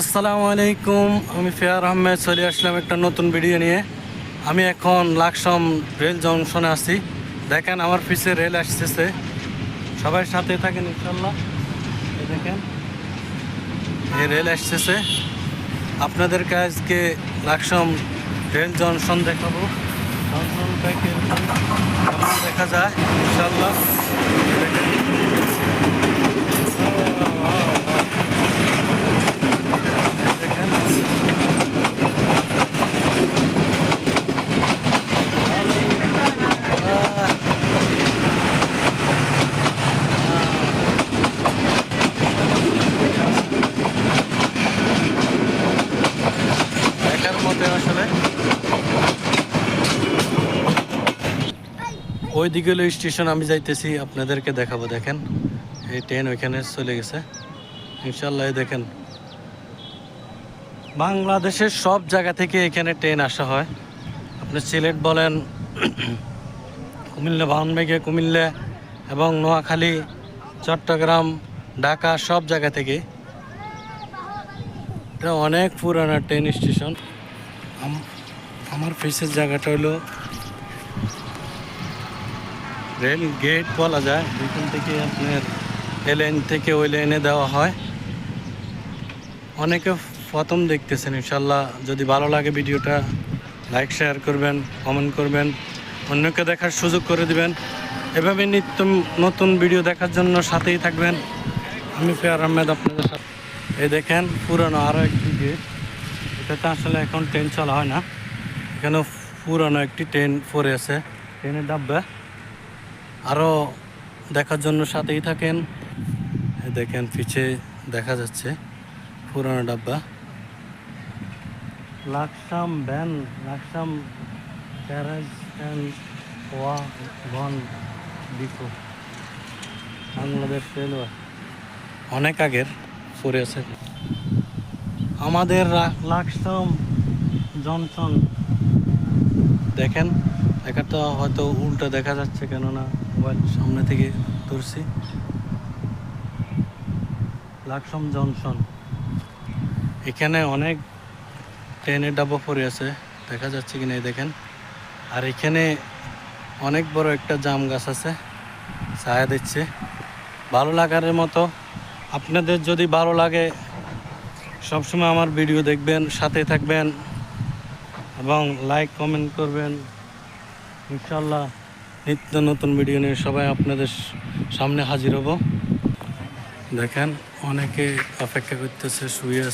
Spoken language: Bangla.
আসসালামু আলাইকুম, আমি ফেয়ার আহমেদ, চলে আসলাম একটা নতুন ভিডিও নিয়ে। আমি এখন লাকসম রেল জংশনে আছি। দেখেন আমার পিছে রেল আসতেছে। সবাই সাথে থাকেন ইনশাল্লাহ দেখেন, এই রেল আসতেছে। আপনাদের আজকে লাকসম রেল জংশন দেখাবো। কীরকম দেখা যায় ইনশাল্লাহ দেখেন দেখেন দেখার মতো আসলে ওই দিকে স্টেশন, আমি যাইতেছি, আপনাদেরকে দেখাবো, দেখেন। এই ট্রেন ওইখানে চলে গেছে। ইনশাল্লাহ দেখেন। বাংলাদেশের সব জায়গা থেকে এখানে ট্রেন আসা হয়। আপনি সিলেট বলেন, কুমিল্লা বাহনবেগে কুমিল্লা এবং নোয়াখালী, চট্টগ্রাম, ঢাকা, সব জায়গা থেকে। এটা অনেক পুরানা ট্রেন স্টেশন। আমার ফেসের জায়গাটা হলো রেল গেট বলা যায়। এখান থেকে আপনার এ থেকে ওই লাইনে দেওয়া হয়। অনেকে প্রথম দেখতেছেন, ইনশাল্লাহ যদি ভালো লাগে ভিডিওটা লাইক শেয়ার করবেন কমেন্ট করবেন, অন্যকে দেখার সুযোগ করে দিবেন। এভাবে নিত্য নতুন ভিডিও দেখার জন্য সাথেই থাকবেন। আমি ফেয়ার আহমেদ আপনাদের সাথে এই দেখেন, পুরানো আরও একটি গেট এটাতে আসলে এখন ট্রেন চলা হয় না। এখানে পুরানো একটি ট্রেন পড়ে আছে। ট্রেনের ডাব্বা। আরও দেখার জন্য সাথেই থাকেন। দেখেন পিছে দেখা যাচ্ছে পুরানো ডাব্বা। Laksam van Laksam garage and ওয়া ডিপো বাংলাদেশ রেলওয়ে। অনেক আগের পড়ে আছে। আমাদের লাকসাম জনসন। দেখেন দেখাটা হয়তো উল্টো দেখা যাচ্ছে কেননা মোবাইল সামনে থেকে ধরছি। লাকসাম জনসন। এখানে অনেক ট্রেনের ডাব্বা পড়ে আছে, দেখা যাচ্ছে কিনা দেখেন। আর এখানে অনেক বড় একটা জাম গাছ আছে, ছায়া দিচ্ছে। ভালো লাগার মতো। আপনাদের যদি ভালো লাগে সবসময় আমার ভিডিও দেখবেন সাথে থাকবেন এবং লাইক কমেন্ট করবেন। ইনশাল্লাহ নিত্য নতুন ভিডিও নিয়ে সবাই আপনাদের সামনে হাজির হব। দেখেন, অনেকে অপেক্ষা করতেছে, শুয়ে